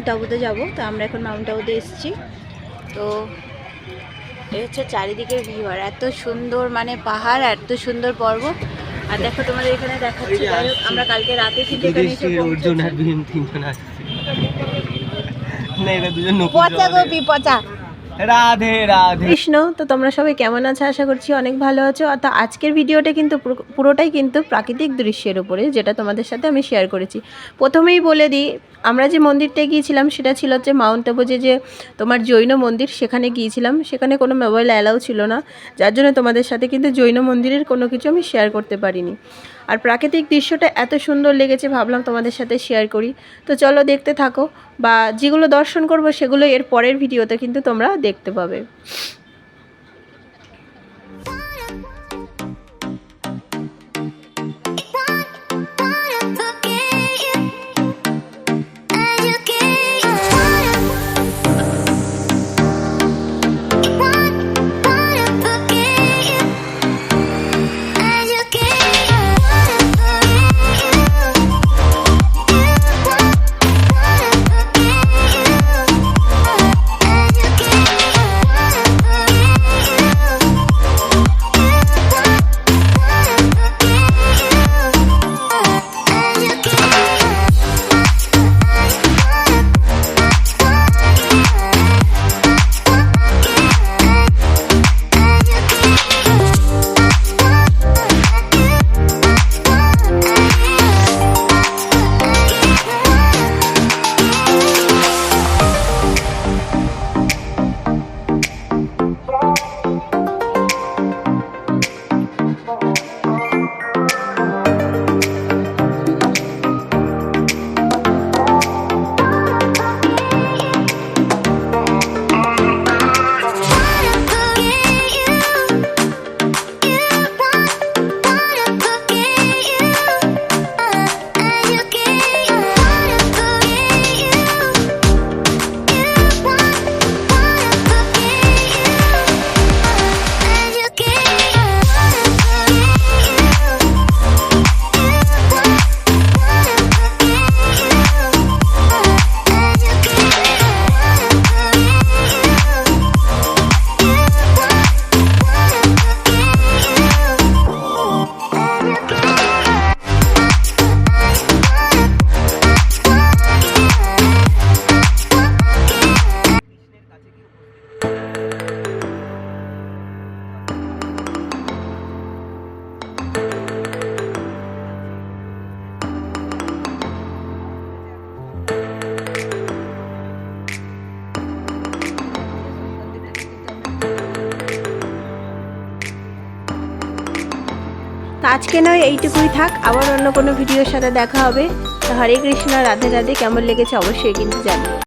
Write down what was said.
Mount আবুতে যাব তো আমরা এখন মাউন্ট আবুতে এসেছি। তো এই হচ্ছে চারিদিকের ভিউ আর এত সুন্দর মানে পাহাড় এত সুন্দর পর্বত। আর দেখো তোমাদের এখানে দেখাচ্ছি আমরা কালকে রাতে কিন্তু এখানে এসে পৌঁছেছি। না এরা দুজন পচা গোপি পচা। রাধে রাধে। কৃষ্ণ, তো তোমরা সবাই কেমন আছো? আশা করছি অনেক ভালো আছো। তো আজকের ভিডিওটা কিন্তু পুরোটাই কিন্তু প্রাকৃতিক দৃশ্যের উপরে, যেটা তোমাদের সাথে আমি শেয়ার করেছি। প্রথমেই বলে দিই, আমরা যে মন্দিরটায় গিয়েছিলাম, সেটা ছিল হচ্ছে মাউন্ট আবুজে যে তোমার জৈন মন্দির, সেখানে গিয়েছিলাম। সেখানে কোনো মোবাইল অ্যালাউ ছিল না। যার জন্য তোমাদের সাথে কিন্তু জৈন মন্দিরের কোনো কিছু আমি শেয়ার করতে পারিনি। আর প্রাকৃতিক দৃশ্যটা এত সুন্দর লেগেছে, ভাবলাম তোমাদের সাথে শেয়ার করি। তো চলো দেখতে থাকো, বা যেগুলো দর্শন করব, সেগুলো এর পরের ভিডিওতে কিন্তু তোমরা দেখতে পাবে। তো আজকে নয়, এইটুকুই থাক। আবার অন্য কোনো ভিডিওর সাথে দেখা হবে। তো হরে কৃষ্ণ, রাধে রাধে। কেমন লেগেছে অবশ্যই কিন্তু জানিও